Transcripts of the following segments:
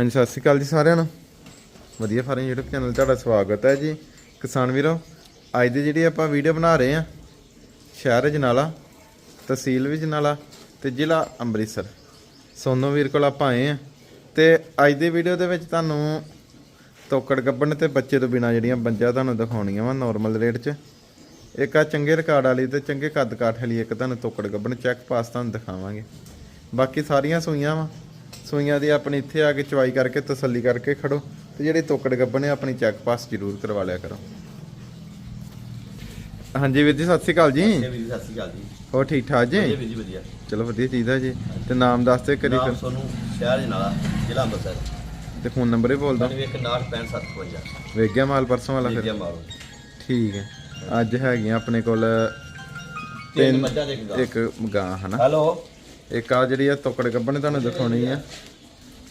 ਹਾਂਜੀ, ਸਤਿ ਸ਼੍ਰੀ ਅਕਾਲ ਜੀ ਸਾਰਿਆਂ ਨੂੰ। ਵਧੀਆ ਫਾਰਮ YouTube ਚੈਨਲ ਤੁਹਾਡਾ ਸਵਾਗਤ ਹੈ ਜੀ। ਕਿਸਾਨ ਵੀਰੋ, ਅੱਜ ਦੀ ਜਿਹੜੀ ਆਪਾਂ ਵੀਡੀਓ ਬਣਾ ਰਹੇ ਆ ਸ਼ਹਿਰ ਜਨਾਲਾ, ਤਹਿਸੀਲ ਵੀ ਜਨਾਲਾ ਤੇ ਜ਼ਿਲ੍ਹਾ ਅੰਮ੍ਰਿਤਸਰ। ਸੋਨੋ ਵੀਰ ਕੋਲ ਆਪਾਂ ਆਏ ਆ ਤੇ ਅੱਜ ਦੀ ਵੀਡੀਓ ਦੇ ਵਿੱਚ ਤੁਹਾਨੂੰ ਤੋਕੜ ਗੱਬਣ ਤੇ ਬੱਚੇ ਤੋਂ ਬਿਨਾ ਜਿਹੜੀਆਂ ਬੰਜਾ ਤੁਹਾਨੂੰ ਦਿਖਾਉਣੀਆਂ ਵਾ ਨਾਰਮਲ ਰੇਟ 'ਚ। ਇੱਕ ਆ ਚੰਗੇ ਰਿਕਾਰਡ ਵਾਲੀ ਤੇ ਚੰਗੇ ਕੱਦ ਕਾਠ ਵਾਲੀ, ਇੱਕ ਤੁਹਾਨੂੰ ਤੋਕੜ ਗੱਬਣ ਚੈੱਕ ਪਾਸ ਤੁਹਾਨੂੰ ਦਿਖਾਵਾਂਗੇ। ਬਾਕੀ ਸਾਰੀਆਂ ਸੂਈਆਂ ਵਾ। ਸੂਈਆਂ ਦੀ ਆਪਣੀ ਇੱਥੇ ਆ ਕੇ ਚਵਾਈ ਕਰਕੇ ਤਸੱਲੀ ਕਰਕੇ ਖੜੋ ਤੇ ਜਿਹੜੀ ਤੋਕੜ ਗੱਬਣ ਹੈ ਆਪਣੀ ਚੈੱਕ ਪਾਸ ਜ਼ਰੂਰ ਕਰਵਾ ਲਿਆ ਕਰੋ। ਹਾਂਜੀ ਵੀਰ ਜੀ ਸਤਿ ਸ਼੍ਰੀ ਅਕਾਲ ਜੀ। ਵੀਰ ਜੀ, ਸਤਿ ਸ਼੍ਰੀ ਅਕਾਲ ਜੀ। ਹੋਰ ਠੀਕ ਠਾਕ ਵਧੀਆ ਜੀ? ਵੀਰ ਜੀ ਵਧੀਆ। ਚਲੋ ਵਧੀਆ ਚੀਜ਼ ਹੈ ਜੀ। ਤੇ ਨਾਮ ਦੱਸ ਤੇ ਕਰੀ ਨਾਮ ਸੋਨੂੰ ਸ਼ਹਿਰ ਜਨਾਲਾ ਜ਼ਿਲ੍ਹਾ ਅੰਮ੍ਰਿਤਸਰ। ਤੇ ਫੋਨ ਨੰਬਰ ਹੀ ਬੋਲ ਦੋ 916557 ਵੇਖ ਗਿਆ ਮਾਲ ਪਰਸੋਂ ਵਾਲਾ ਫਿਰ। ਠੀਕ ਹੈ। ਅੱਜ ਹੈਗੀਆਂ ਆਪਣੇ ਕੋਲ ਤਿੰਨ ਮੱਝਾਂ ਦੇ ਇੱਕ ਗਾਂ ਹਨਾ? ਹੈਲੋ? ਇੱਕ ਆ ਜਿਹੜੀ ਆ ਤੋਕੜ ਗੱਬਣ ਤੁਹਾਨੂੰ ਦਿਖਾਉਣੀ ਆ।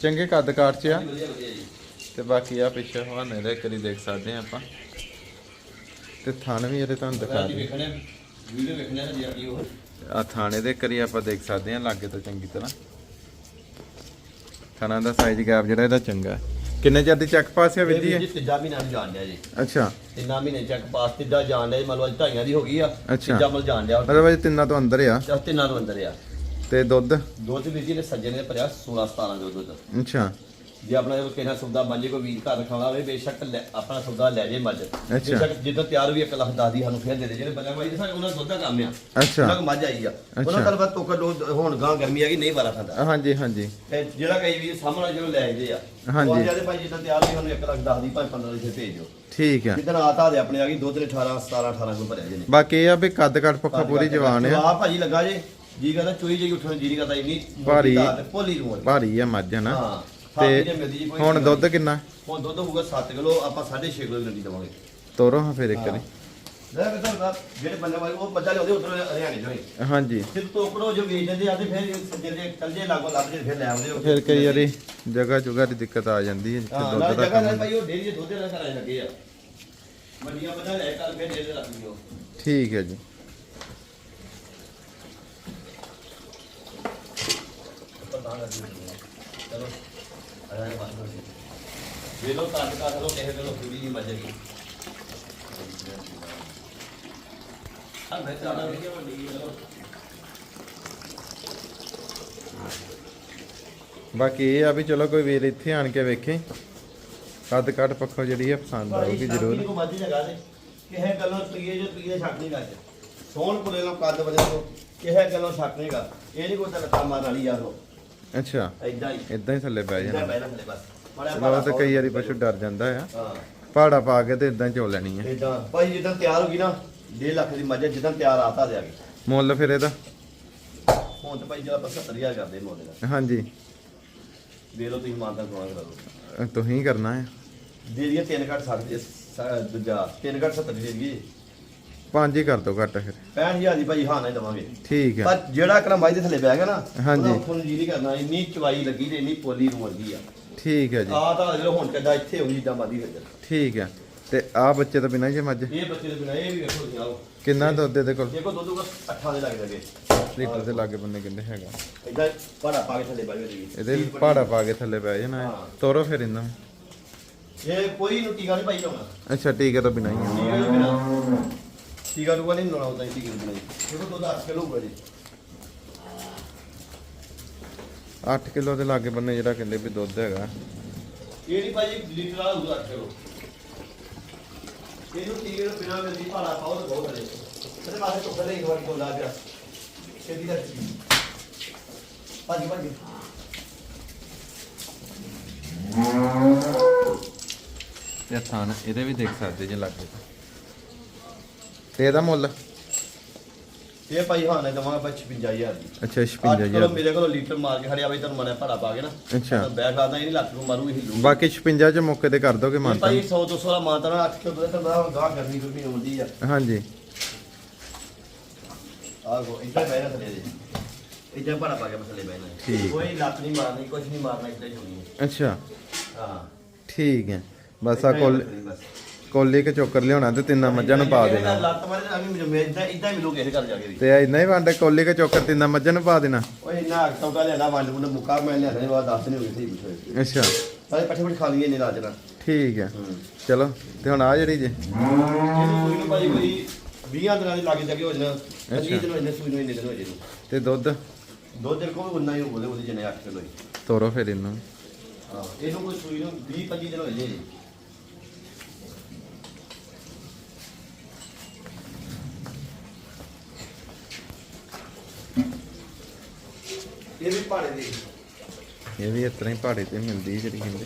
ਚੰਗੇ ਕੱਦ ਕਾਠ ਚ ਆ। ਤੇ ਬਾਕੀ ਆ ਪਿੱਛੇ ਹਵਾਨੇ ਦੇ ਕਰੀ ਦੇਖ ਸਕਦੇ ਆ ਆਪਾਂ। ਤੇ ਥਣ ਵੀ ਇਹਦੇ ਤੁਹਾਨੂੰ ਦਿਖਾ ਦੇ ਆ ਥਾਣੇ ਦੇ ਕਰੀ ਆਪਾਂ ਦੇਖ ਸਕਦੇ ਆ ਲਾਗੇ ਤੋਂ ਚੰਗੀ ਤਰ੍ਹਾਂ। ਥਣਾ ਦਾ ਸਾਈਜ਼ ਗੈਪ ਜਿਹੜਾ ਇਹਦਾ ਚੰਗਾ। ਹੈ। ਕਿੰਨੇ ਚਿਰ ਦੀ ਚੱਕ ਪਾਸ ਵਿੱਧੀ ਵੀਰ ਹੈ ਜੀ ਤੀਜਾ ਮਹੀਨਾ ਨੂੰ ਜਾਣ ਡਿਆ ਜੀ। ਅੱਛਾ। ਤਿੰਨਾਂ ਮਹੀਨੇ ਚੱਕ ਪਾਸ ਤੀਜਾ ਜਾਣ ਮੰਨ ਲਓ ਅੱਜ ਢਾਈਆਂ ਦੀ ਹੋ ਗਈ ਆ ਅੱਛਾ। ਤੀਜਾ ਮਲ ਜਾਣ ਡਿਆ। ਮਤਲਬ ਇਹ ਤਿੰਨਾਂ ਤੋਂ ਅੰਦਰ ਆ। ਤਿੰਨਾਂ ਤੋਂ ਅੰਦਰ ਆ। ਤੇ ਦੁੱਧ? ਦੁੱਧ ਵੀਰ ਜੀ ਨੇ ਸੱਜਣ ਨੇ ਭਰਿਆ 16 17 ਕਿਲੋ ਦੁੱਧ। ਅੱਛਾ। ਜੇ ਆਪਣਾ ਕੋਈ ਕਿਸੇ ਸੌਦਾ ਮੰਜੇ ਕੋਈ ਵੀਰ ਘਰ ਖਾਣਾ ਹੋਵੇ ਬੇਸ਼ੱਕ ਲੈ- ਆਪਣਾ ਸੌਦਾ ਲੈ ਜੇ ਮੱਝ। ਬੇਸ਼ੱਕ ਜਿੱਦਾਂ ਤਿਆਰ ਵੀ 1 ਲੱਖ ਦਸ ਦੀ ਸਾਨੂੰ ਫੇਰ ਦੇ ਦੇ ਜਿਹੜੇ ਬੰਦਾ ਬਾਈ ਸਾਡੇ ਉਹਨਾਂ ਦਾ ਦੁੱਧ ਦਾ ਕੰਮ ਆ। ਅੱਛਾ। ਉਹਨਾਂ ਕੋਲ ਮੱਝ ਆਈ ਆ। ਉਹਨਾਂ ਕੱਲ ਬਾਤ ਤੋਕਰ ਲੋ ਹੁਣ ਗਾਂ ਗਰਮੀ ਆ ਗਈ ਨਹੀਂ ਵਾਰਾ ਖਾਂਦਾ। ਹਾਂਜੀ ਹਾਂਜੀ। ਤੇ ਜਿਹੜਾ ਕਈ ਵੀ ਸਾਹਮਣੇ ਜਦੋਂ ਲੈ ਜਾਂਦੇ ਆ ਹਾਂਜੀ। ਉਹ ਜਾਂਦੇ ਭਾਈ ਜਿੱਦਾਂ ਤਿਆਰ ਵੀ ਉਹਨੂੰ 1 ਲੱਖ ਦਸ ਦੀ ਭਾਵੇਂ 15 ਦੀ ਭੇਜ। ਦਿਓ ਠੀਕ ਆ। ਜਿੱਦਣ ਆਤਾ ਦੇ ਆਪਣੇ ਆ ਗਈ ਦੁੱਧ ਨੇ 18 17 18 ਕੋਲ ਭਰਿਆ ਜੇ ਨੇ ਬਾਕੀ ਇਹ ਆ ਵੀ ਕੱਦ ਕੱਟ ਪੱਖਾ ਪੂਰੀ ਜਵਾਨ ਆ। ਆ ਭਾਜੀ ਲੱਗਾ ਜੇ। ਜੀ ਕਹਿੰਦਾ ਚੋਈ ਜਿਹੀ ਉੱਠਣ ਜੀ ਨਹੀਂ ਕਰਦਾ ਇੰਨੀ ਭਾਰੀ। ਭੋਲੀ ਰੂਹ ਭਾਰੀ ਆ ਮੱਝ ਹਾਂ ਤੇ ਤੇ ਹੁਣ ਦੁੱਧ ਕਿੰਨਾ? ਹੁਣ ਦੁੱਧ ਹੋਊਗਾ 7 ਕਿਲੋ ਆਪਾਂ 6.5 ਕਿਲੋ ਗੱਡੀ ਦਵਾਂਗੇ। ਤੋਰੋ ਹਾਂ ਫਿਰ ਇੱਕ ਵਾਰੀ। ਲੈ ਕੇ ਤਾਂ ਜਿਹੜੇ ਬੰਦੇ ਵਾਲੇ ਉਹ ਬੱਚਾ ਲਿਆਉਂਦੇ ਉਧਰ ਹਰਿਆਣੇ ਹੀ। ਹਾਂਜੀ। ਸਿਰ ਤੋਕੜੋ ਜੋ ਵੇਚ ਦਿੰਦੇ ਆ ਤੇ ਫਿਰ ਜਿਹੜੇ ਚੱਲ ਜੇ ਲਾਗੋ ਲੱਗ ਜੇ ਫਿਰ ਲੈ ਆਉਂਦੇ ਉਹ ਫਿਰ ਕਈ ਵਾਰੀ ਜਗ੍ਹਾ ਜੁਗਾ ਦੀ ਦਿੱਕਤ ਆ ਜਾਂਦੀ ਹੈ ਜਿੱਥੇ ਹਾਂ ਦੁੱਧ ਨਾਲ ਦਾ ਜਗ੍ਹਾ ਨਾਲ ਕੰਮ ਭਾਈ ਉਹ ਡੇਰੀ ਦੇ ਦੁੱਧ ਦੇ ਘਰਾਂ ਲੱਗੇ ਆ। ਵੱਡੀਆਂ ਬੰਦਾ ਲੈ ਕਰ ਫਿਰ ਡੇਰੇ ਰੱਖ ਲਿਓ ਠੀਕ ਹੈ ਜੀ। ਚਲੋ ਬਾਤ ਲੋ ਪੂਰੀ ਨਹੀਂ ਮਜੇਗੀ ਹਾਂ ਮੈਂ ਤਾਂ ਵੱਡੀ ਚਲੋ ਬਾਕੀ ਇਹ ਆ ਵੀ ਚਲੋ ਕੋਈ ਵੀਰ ਇੱਥੇ ਆਣ ਕੇ ਵੇਖੇ। ਕੱਦ ਕੱਟ ਪੱਖੋਂ ਜਿਹੜੀ ਹੈ ਪਸੰਦ ਆਊਗੀ ਜ਼ਰੂਰ। ਕੋ ਦੇ ਗੱਲੋਂ ਪੀਏ ਜੋ ਪੀਏ ਛੱਕ ਨਹੀਂ ਕਰਦੇ ਸੋਹਣ ਪੁਲੇ ਨੂੰ ਕੱਦ ਵਜੇ ਨੂੰ ਕਿਹੇ ਗੱਲੋਂ ਛੱਕ ਨਹੀਂ ਇਹ ਨਹੀਂ ਕੋਈ ਤਾਂ ਲੱਤਾਂ ਮਾਰ ਵਾਲੀ ਯਾਰ ਲੋ ਅੱਛਾ। ਐਦਾਂ ਹੀ। ਇਦਾਂ ਹੀ ਥੱਲੇ ਪੈ ਐਦਾਂ ਜਾਣਾ। ਬਹਿ ਥੱਲੇ ਬਸ। ਮਾੜਾ ਚਲੋ ਤਾਂ ਕਈ ਵਾਰੀ ਪਸ਼ੂ ਡਰ ਜਾਂਦਾ ਆ। ਹਾਂ। ਪਹਾੜਾ ਪਾ ਕੇ ਤੇ ਇਦਾਂ ਚੋ ਲੈਣੀ ਹੈ ਐਦਾਂ ਭਾਈ ਜਿੱਦਾਂ ਤਿਆਰ ਹੋ ਗਈ ਨਾ 1.5 ਲੱਖ ਦੀ ਮੱਝ ਹੈ, ਜਿੱਦਾਂ ਤਿਆਰ ਆਤਾ ਦੇ ਆ ਗਈ ਮੁੱਲ ਫਿਰ ਇਹਦਾ? ਹੁਣ ਤਾਂ ਭਾਈ ਜਿਹੜਾ ਆਪਾਂ 70000 ਕਰਦੇ ਮੋਲੇ ਦਾ ਹਾਂਜੀ। ਦੇ ਲਓ ਤੁਸੀਂ ਮਾਨਤਾ ਕਰਾ ਕਰੋ ਅਹ ਤੁਸੀਂ ਕਰਨਾ ਹੈ ਦੇ ਦਈਏ 3 ਘੱਟ 60 ਦੇ ਸ- ਦੂਜਾ 3 ਘੱਟ 70 ਦੇ ਦਈਏ। ਪੰਜ ਹੀ ਕਰ ਦੋ ਘੱਟ ਫਿਰ। 65000 ਦੀ ਭਾਈ ਹਾਂ ਨਹੀਂ ਦਵਾਂਗੇ। ਠੀਕ ਹੈ। ਪਰ ਜਿਹੜਾ ਕਰਾ ਮਾਈ ਦੇ ਥੱਲੇ ਬਹਿ ਗਿਆ ਨਾ ਹਾਂਜੀ। ਉਹਨੂੰ ਜੀ ਨਹੀਂ ਕਰਨਾ ਇੰਨੀ ਚਵਾਈ ਲੱਗੀ ਤੇ ਇੰਨੀ ਪੋਲੀ ਨੂੰ ਲੱਗੀ ਆ। ਠੀਕ ਹੈ ਜੀ। ਆ ਤਾਂ ਜਿਹੜਾ ਹੁਣ ਚੱਡਾ ਇੱਥੇ ਹੋਣੀ ਜਿੱਦਾਂ ਮਾਦੀ ਫਿਰ ਠੀਕ ਹੈ। ਤੇ ਆ ਬੱਚੇ ਤੋਂ ਬਿਨਾਂ ਜੇ ਮੱਝ? ਇਹ ਬੱਚੇ ਦੇ ਬਿਨਾ ਇਹ ਵੀ ਵੇਖੋ ਜਾਓ। ਕਿੰਨਾ ਦੁੱਧ ਇਹਦੇ ਕੋਲ? ਦੇਖੋ ਦੁੱਧ ਕੋ ਅੱਠਾਂ ਦੇ ਲੱਗ ਜਾਗੇ। ਲੀਟਰ ਦੇ ਲਾਗੇ ਬੰਨੇ ਕਿੰਨੇ ਹੈਗਾ? ਇਦਾਂ ਪਾੜਾ ਪਾ ਕੇ ਥੱਲੇ ਬਹਿ ਜਾਏਗੀ ਇਹਦੇ ਪਹਾੜਾ ਪਾ ਕੇ ਥੱਲੇ ਪੈ ਜਾਣਾ। ਤੋਰੋ ਫਿਰ ਇਹਨਾਂ। ਇਹ ਕੋਈ ਨੂੰ ਟੀਕਾ ਨਹੀਂ ਪਾਈ ਲਾਉਣਾ ਅੱਛਾ ਟੀਕੇ ਤੋਂ ਬਿਨਾਂ ਹੀ ਆ। ਟੀਕਾ ਟੂਕਾ ਨਹੀਂ ਲਾਉਣਾ ਹੁੰਦਾ ਟੀਕੇ ਤੋਂ ਬਿਨਾ ਦੇਖੋ ਦੁੱਧ 8 ਕਿਲੋ ਹੋਊਗਾ ਜੀ। 8 ਕਿਲੋ ਦੇ ਲਾਗੇ ਬੰਨੇ ਜਿਹੜਾ ਕਹਿੰਦੇ ਵੀ ਦੁੱਧ ਹੈਗਾ। ਇਹ ਨਹੀਂ ਭਾਜੀ ਲੀਟਰ ਵਾਲਾ ਹੋਊਗਾ 8 ਕਿਲੋ। ਇਹਨੂੰ ਟੀਕੇ ਤੋਂ ਬਿਨਾ ਮਿਲਦੀ ਪਾੜਾ ਪਾਓ ਤਾਂ ਬਹੁਤ ਹਲੇ ਇਹਦੇ ਮਾਥੇ ਤੋਂ ਪਹਿਲੇ ਇੱਕ ਵਾਰੀ ਕੋਲ ਲਾ ਪਿਆ। ਛੇਤੀ ਦਾ ਭਾਜੀ ਭਾਜੀ। ਤੇ ਥਾਨ ਇਹਦੇ ਵੀ ਦੇਖ ਸਕਦੇ ਜੇ ਲਾਗੇ ਤੇ। ਇਹਦਾ ਮੁੱਲ। ਇਹ ਭਾਈ ਹਾਂ ਨੇ ਦਵਾਂਗਾ ਭਾਈ 56000 ਦੀ। ਅੱਛਾ 8 ਕਿਲੋ 56000 ਮੇਰੇ ਕੋਲ ਲੀਟਰ ਮਾਰ ਕੇ ਬਈ ਤੁਹਾਨੂੰ ਮਨੇ ਭਾੜਾ ਪਾ ਕੇ ਨਾ। ਅੱਛਾ। ਬੈਗ ਖਾਦਾ ਇਹ ਨਹੀਂ ਲੱਖ ਨੂੰ ਮਾਰੂ ਇਹ ਲੂ ਬਾਕੀ 56 ਚ ਮੌਕੇ ਤੇ ਕਰ ਦੋਗੇ ਮਾਨਤਾ ਭਾਈ 100 200 ਦਾ ਮਾਨਤਾ ਨਾ 8 ਕਿਲੋ ਦਾ ਤਾਂ ਗਾਹ ਗਰਮੀ ਗੁਰਮੀ ਆਉਂਦੀ ਆ। ਹਾਂਜੀ। ਆਹੋ ਇੱਦਾਂ ਬਹਿਣਾ ਥੱਲੇ ਦੇ। ਇੱਦਾਂ ਭਾੜਾ ਪਾ ਕੇ ਮਸਲੇ ਠੀਕ। ਕੋਈ ਲੱਤ ਨਹੀਂ ਮਾਰਨੀ ਕੁਝ ਨਹੀਂ ਮਾਰਨਾ ਇੱਦਾਂ ਹੀ ਹੋਣੀ ਅੱਛਾ। ਹਾਂ। ਠੀਕ ਹੈ। ਬਸ ਆ ਕੋਲ। ਕੋਲੀ ਕੇ ਚੋਕਰ ਲਿਆਉਣਾ ਤੇ ਤਿੰਨਾਂ ਮੱਝਾਂ ਨੂੰ ਪਾ ਦੇਣਾ। ਲੱਤ ਮਾਰੇ ਤਾਂ ਅਭੀ ਮੈਨੂੰ ਇਦਾਂ ਇਦਾਂ ਮਿਲੂ ਕਿਸੇ ਘਰ ਜਾ ਕੇ ਵੀ। ਤੇ ਇੰਨਾ ਹੀ ਵੰਡੇ ਕੋਲੀ ਕੇ ਚੋਕਰ ਤਿੰਨਾਂ ਮੱਝਾਂ ਨੂੰ ਪਾ ਦੇਣਾ। ਓਏ ਇੰਨਾ ਹੱਕ ਤੋਂ ਕਾ ਲੈਣਾ ਵੰਡ ਮੁੰਡ ਮੁਕਾ ਮੈਂ ਲਿਆਣੇ ਬਾਅਦ ਦੱਸ ਨਹੀਂ ਹੋਈ ਸੀ ਪੁੱਛੋ। ਅੱਛਾ। ਸਾਰੇ ਪੱਠੇ ਪੱਠੇ ਖਾ ਲਈਏ ਨੇ ਰਾਜ ਨਾਲ ਠੀਕ ਹੈ। ਚਲੋ ਤੇ ਹੁਣ ਆ ਜਿਹੜੀ ਜੇ। ਨੂੰ ਭਾਈ ਕੋਈ 20 ਦਿਨਾਂ ਦੇ ਲਾਗੇ ਜਾਗੇ ਹੋ ਜਾਣਾ 20 ਦਿਨ ਹੋ ਜਾਣੇ ਸੂਈ ਨੂੰ ਇੰਨੇ ਦਿਨ ਹੋ ਜਾਣੇ ਤੇ ਦੁੱਧ? ਦੁੱਧ ਦੇ ਕੋਲ ਉਨਾ ਹੀ ਹੋਵੇ ਉਹਦੇ ਜਨੇ 8 ਕਿਲੋ ਤੋਰੋ ਫਿਰ ਇਹਨੂੰ। ਹਾਂ ਇਹਨੂੰ ਕੋਈ ਸੂਈ ਨੂੰ 20 25 ਦਿਨ ਹੋ ਜੀ ਇਹ ਵੀ ਪਾੜੇ ਦੇ। ਇਹ ਵੀ ਇਸ ਤਰ੍ਹਾਂ ਹੀ ਪਹਾੜੇ ਤੇ ਮਿਲਦੀ ਹੈ ਜਿਹੜੀ ਕਹਿੰਦੇ।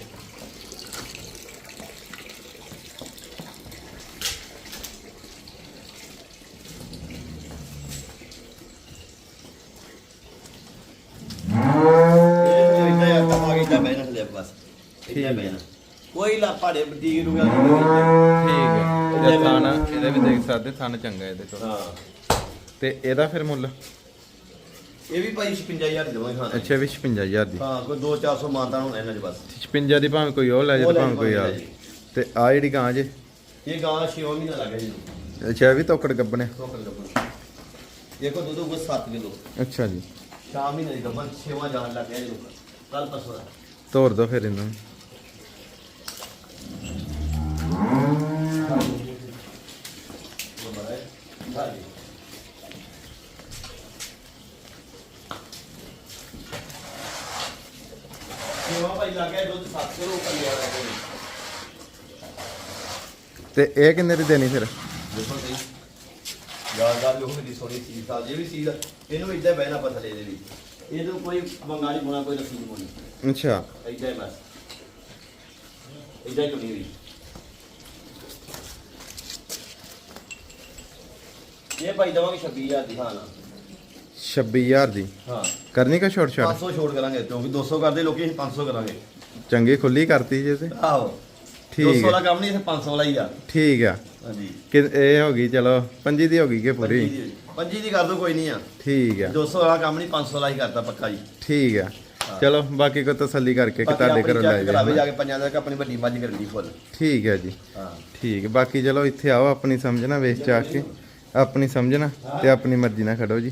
ਕੋਈ ਲਾ ਪਾੜੇ ਬੱਦੀ ਰੁਗਾ ਠੀਕ ਹੈ। ਇਹ ਥਾਨ ਇਹਦੇ ਵੀ ਦੇਖ ਸਕਦੇ ਥਾਨ ਚੰਗਾ ਇਹਦੇ ਕੋਲ। ਹਾਂ। ਤੇ ਇਹਦਾ ਫਿਰ ਮੁੱਲ? ਇਹ ਵੀ ਭਾਈ 56000 ਦੀ ਦਵਾਂਗੇ ਹਾਂ। ਅੱਛਾ ਵੀ 56000 ਦੀ। ਹਾਂ ਕੋਈ 2-400 ਮਾਨਤਾ ਹੁਣ ਇਹਨਾਂ ਦੇ ਬਸ। 56 ਦੀ ਭਾਵੇਂ ਕੋਈ ਉਹ ਲੈ ਜੇ ਉਹ ਲੈ ਭਾਵੇਂ ਕੋਈ ਆ। ਜੀ। ਤੇ ਆ ਜਿਹੜੀ ਗਾਂ ਜੇ? ਇਹ ਗਾਂ 6 ਮਹੀਨਾ ਲੱਗਾ ਜੀ। ਨੂੰ ਅੱਛਾ ਇਹ ਵੀ ਤੋਕੜ ਗੱਬਣੇ। ਟੋਕਰ ਲੱਗਣਾ ਇਹ ਕੋ ਦੁੱਧ ਕੋ 7 ਕਿਲੋ। ਅੱਛਾ ਜੀ। ਸ਼ਾਮ ਮਹੀਨੇ ਦੀ ਗੱਬਨ 6ਵਾਂ ਜਾਣ ਲੱਗ ਗਿਆ ਜੀ ਕੱਲ ਪਰਸੋਂ ਦਾ। ਤੋਰ ਦੋ ਫਿਰ ਇਹਨੂੰ ਉਹ ਬੜਾ ਹੈ ਹਾਂਜੀ ਗਿਆ ਦੁੱਧ 7 ਕਿਲੋ ਉੱਪਰ ਲਿਆ ਰਿਹਾ ਕੋਈ ਤੇ ਇਹ ਕਿੰਨੇ ਦੀ ਦੇਣੀ ਫਿਰ? ਦੇਖੋ ਸਹੀ ਯਾਦਗਾਰ ਲੋਕ ਦੀ ਸੋਹਣੀ ਚੀਜ਼ ਆ ਜੇ ਵੀ ਚੀਜ਼ ਆ, ਇਹਨੂੰ ਇੱਦਾਂ ਬਹਿਣਾ ਪਤਾ ਲੈ ਦੇ ਵੀ ਇਹਨੂੰ ਕੋਈ ਬੰਗਾਲੀ ਬੁਣਾ ਕੋਈ ਰਸੀਦ ਬੁਣੀ। ਅੱਛਾ। ਇੱਦਾਂ ਹੀ ਬਸ। ਇੱਦਾਂ ਹੀ ਚੁਣੀ ਹੋਈ। ਇਹ ਭਾਈ ਦਵਾਂਗੇ 26000 ਦੀ ਹਾਂ ਨਾ। 26000 ਦੀ? ਹਾਂ। ਕਰਨੀ ਕਾ ਛੋਟ ਛੋਟ 500 ਛੋੜ ਕਰਾਂਗੇ ਕਿਉਂਕਿ 200 ਕਰਦੇ ਲੋਕੀ ਅਸੀਂ 500 ਕਰਾਂਗੇ। ਚੰਗੀ ਖੁੱਲੀ ਕਰਤੀ ਜੇ ਤੇ? ਆਹੋ। ਠੀਕ 200 ਹੈ ਵਾਲਾ ਕੰਮ ਨਹੀਂ ਇੱਥੇ 500 ਵਾਲਾ ਹੀ ਆ। ਠੀਕ ਆ। ਹਾਂਜੀ। ਕਿ ਇਹ ਹੋ ਗਈ ਚਲੋ ਪੰਜੀ ਦੀ ਹੋ ਗਈ ਕਿ ਪੂਰੀ? ਪੰਜੀ ਦੀ- ਕਰ ਦੋ ਕੋਈ ਨਹੀਂ ਆ। ਠੀਕ ਆ। 200 ਵਾਲਾ ਕੰਮ ਨਹੀਂ 500 ਵਾਲਾ ਹੀ ਕਰਦਾ ਪੱਕਾ ਜੀ। ਠੀਕ ਆ। ਚਲੋ ਬਾਕੀ ਕੋ ਤਸੱਲੀ ਕਰਕੇ ਕਿ ਤੁਹਾਡੇ ਘਰੋਂ ਲੈ ਜਾਣਾ ਜਾ ਕੇ ਪੰਜਾਂ ਦਾ ਆਪਣੀ ਵੱਡੀ ਮੱਝ ਕਰਨੀ ਫੁੱਲ ਠੀਕ ਹੈ ਜੀ। ਹਾਂ। ਠੀਕ ਬਾਕੀ ਚਲੋ ਇੱਥੇ ਆਓ ਆਪਣੀ ਸਮਝਣਾ ਵੇਚ ਚਾ ਕੇ। ਆਪਣੀ ਸਮਝਣਾ ਤੇ ਆਪਣੀ ਮਰਜ਼ੀ ਨਾਲ ਖੜੋ ਜੀ।